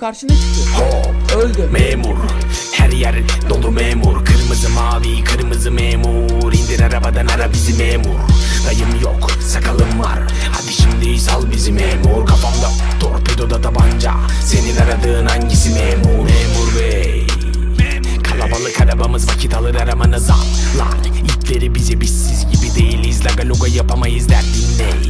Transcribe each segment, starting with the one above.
karşına çıktı. Öldü. memur. Her yer dolu memur. Kırmızı mavi kırmızı memur. İndir arabadan ara bizi memur. Dayım yok sakalım var. Hadi şimdi sal bizi memur. Kafamda torpidoda tabanca. Senin aradığın hangisi memur? Memur bey. Kalabalık arabamız vakit alır aramanıza Lan itleri bize bizsiz gibi değiliz. Laga yapamayız. Derdin ne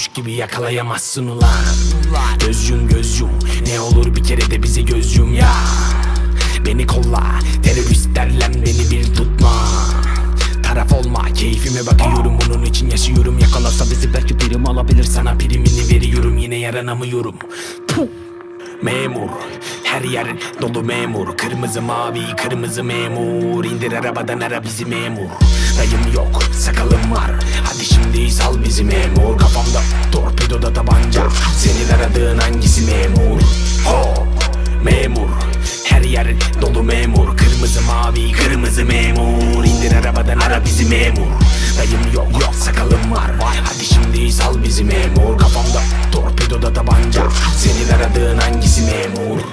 kuş gibi yakalayamazsın ulan. Göz yum göz yum Ne olur bir kere de bize göz yum ya. Beni kolla Teröristlerle beni bir tutma. Taraf olma keyfime bakıyorum bunun için yaşıyorum. Yakalarsa bizi belki prim alabilir sana primini veriyorum. Yine yaranamıyorum. Puh. Memur her yer dolu memur. Kırmızı mavi kırmızı memur. İndir arabadan ara bizi memur. Dayım yok sakalım var. Hadi şimdi sal bizi memur. Kafamda torpidoda tabanca. Senin aradığın hangisi memur? Hop memur. Her yer dolu memur. Kırmızı mavi kırmızı memur. İndir arabadan ara bizi memur. Dayım yok yok sakalım var. Hadi şimdi sal bizi memur. Kafamda torpidoda tabanca. Senin aradığın hangisi memur